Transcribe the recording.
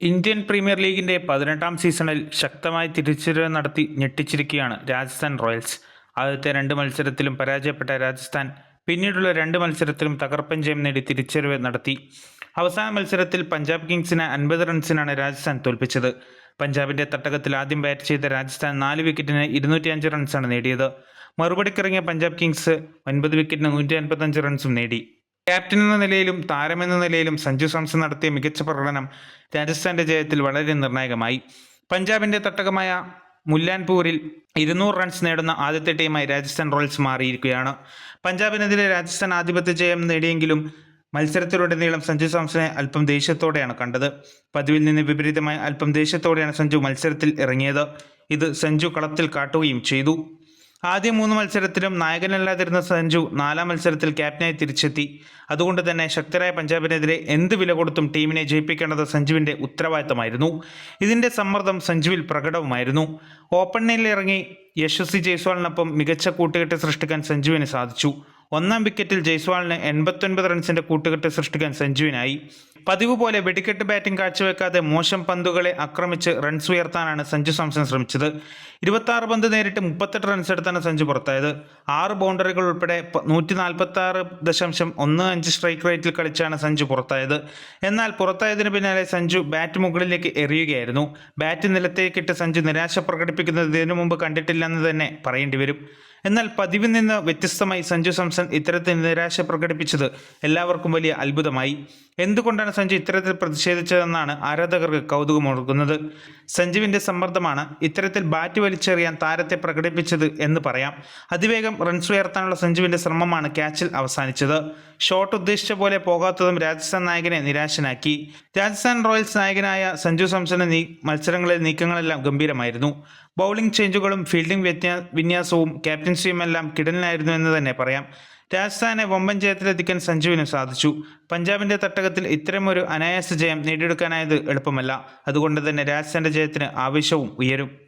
Indian premier ലീഗിന്റെ പതിനെട്ടാം സീസണിൽ ശക്തമായി തിരിച്ചുവരവ് നടത്തി ഞെട്ടിച്ചിരിക്കുകയാണ് രാജസ്ഥാൻ റോയൽസ്. ആദ്യത്തെ രണ്ട് മത്സരത്തിലും പരാജയപ്പെട്ട രാജസ്ഥാൻ പിന്നീടുള്ള രണ്ട് മത്സരത്തിലും തകർപ്പൻ ജയം നേടി തിരിച്ചുവരവ് നടത്തി. അവസാന മത്സരത്തിൽ പഞ്ചാബ് കിങ്സിനെ അൻപത് റൺസിനാണ് രാജസ്ഥാൻ തോൽപ്പിച്ചത്. പഞ്ചാബിന്റെ തട്ടകത്തിൽ ആദ്യം ബാറ്റ് ചെയ്ത രാജസ്ഥാൻ നാല് വിക്കറ്റിന് ഇരുന്നൂറ്റി അഞ്ച് റൺസാണ് നേടിയത്. മറുപടിക്കിറങ്ങിയ പഞ്ചാബ് കിങ്സ് ഒൻപത് വിക്കറ്റിന് നൂറ്റി അൻപത്തഞ്ച് റൺസും നേടി. ക്യാപ്റ്റൻ എന്ന നിലയിലും താരമെന്ന നിലയിലും സഞ്ജു സാംസൺ നടത്തിയ മികച്ച പ്രകടനം രാജസ്ഥാന്റെ ജയത്തിൽ വളരെ നിർണായകമായി. പഞ്ചാബിന്റെ തട്ടകമായ മുല്ലാൻപൂരിൽ ഇരുന്നൂറ് റൺസ് നേടുന്ന ആദ്യത്തെ ടീമായി രാജസ്ഥാൻ റോയൽസ് മാറിയിരിക്കുകയാണ്. പഞ്ചാബിനെതിരെ രാജസ്ഥാൻ ആധിപത്യ ജയം നേടിയെങ്കിലും മത്സരത്തിലുടനീളം സഞ്ജു സാംസനെ അല്പം ദേഷ്യത്തോടെയാണ് കണ്ടത്. പതിവിൽ നിന്ന് വിപരീതമായി അല്പം ദേഷ്യത്തോടെയാണ് സഞ്ജു മത്സരത്തിൽ ഇറങ്ങിയത്. ഇത് സഞ്ജു കളത്തിൽ കാട്ടുകയും ചെയ്തു. ആദ്യ മൂന്ന് മത്സരത്തിലും നായകനല്ലാതിരുന്ന സഞ്ജു നാലാം മത്സരത്തിൽ ക്യാപ്റ്റനായി തിരിച്ചെത്തി. അതുകൊണ്ട് തന്നെ ശക്തരായ പഞ്ചാബിനെതിരെ എന്ത് വില കൊടുത്തും ടീമിനെ ജയിപ്പിക്കേണ്ടത് സഞ്ജുവിന്റെ ഉത്തരവാദിത്തമായിരുന്നു. ഇതിന്റെ സമ്മർദ്ദം സഞ്ജുവിൽ പ്രകടവുമായിരുന്നു. ഓപ്പണിൽ ഇറങ്ങി യശസ്വി ജയ്സ്വാളിനൊപ്പം മികച്ച കൂട്ടുകെട്ട് സൃഷ്ടിക്കാൻ സഞ്ജുവിന് സാധിച്ചു. ഒന്നാം വിക്കറ്റിൽ ജയ്സ്വാളിന് എൺപത്തൊൻപത് റൺസിന്റെ കൂട്ടുകെട്ട് സൃഷ്ടിക്കാൻ സഞ്ജുവിനായി. പതിവ് പോലെ വെടിക്കെട്ട് ബാറ്റിംഗ് കാഴ്ചവെക്കാതെ മോശം പന്തുകളെ ആക്രമിച്ച് റൺസ് ഉയർത്താനാണ് സഞ്ജു സാംസൺ ശ്രമിച്ചത്. ഇരുപത്തി പന്ത് നേരിട്ട് മുപ്പത്തെട്ട് റൺസ് എടുത്താണ് സഞ്ജു പുറത്തായത്. ആറ് ബൗണ്ടറികൾ ഉൾപ്പെടെ നൂറ്റി നാൽപ്പത്തി ആറ് ദശാംശം ഒന്ന് അഞ്ച് സ്ട്രൈക്ക് റേറ്റിൽ കളിച്ചാണ് സഞ്ജു പുറത്തായത്. എന്നാൽ പുറത്തായതിനു പിന്നാലെ സഞ്ജു ബാറ്റ് മുകളിലേക്ക് എറിയുകയായിരുന്നു. ബാറ്റ് നിലത്തേക്കിട്ട് സഞ്ജു നിരാശ പ്രകടിപ്പിക്കുന്നത് ഇതിനു മുമ്പ് കണ്ടിട്ടില്ലെന്ന് തന്നെ പറയേണ്ടി വരും. എന്നാൽ പതിവിൽ നിന്ന് വ്യത്യസ്തമായി സഞ്ജു സാംസൺ ഇത്തരത്തിൽ നിരാശ പ്രകടിപ്പിച്ചത് എല്ലാവർക്കും വലിയ അത്ഭുതമായി. എന്തുകൊണ്ടാണ് സഞ്ജു ഇത്തരത്തിൽ പ്രതിഷേധിച്ചതെന്നാണ് ആരാധകർക്ക് കൗതുകമുണർക്കുന്നത് സഞ്ജുവിന്റെ സമ്മർദ്ദമാണ് ഇത്തരത്തിൽ ബാറ്റ് വലിച്ചെറിയാൻ താരത്തെ പ്രകടിപ്പിച്ചത് എന്ന് പറയാം. അതിവേഗം റൺസ് ഉയർത്താനുള്ള സഞ്ജുവിന്റെ ശ്രമമാണ് ക്യാച്ചിൽ അവസാനിച്ചത്. ഷോട്ട് ഉദ്ദേശിച്ച പോലെ പോകാത്തതും രാജസ്ഥാൻ നായകനെ നിരാശനാക്കി. രാജസ്ഥാൻ റോയൽസ് നായകനായ സഞ്ജു സാംസന്റെ മത്സരങ്ങളിൽ നീക്കങ്ങളെല്ലാം ഗംഭീരമായിരുന്നു. ബൗളിംഗ് ചേഞ്ചുകളും ഫീൽഡിംഗ് വിന്യാസവും ക്യാപ്റ്റൻസിയും എല്ലാം കിടലിനായിരുന്നു എന്ന് തന്നെ പറയാം. രാജസ്ഥാനെ വമ്പൻ ജയത്തിലെത്തിക്കാൻ സഞ്ജുവിന് സാധിച്ചു. പഞ്ചാബിന്റെ തട്ടകത്തിൽ ഇത്തരമൊരു അനായാസ ജയം നേടിയെടുക്കാനായത് എളുപ്പമല്ല. അതുകൊണ്ട് തന്നെ രാജസ്ഥാന്റെ ജയത്തിന് ആവേശവും ഉയരും.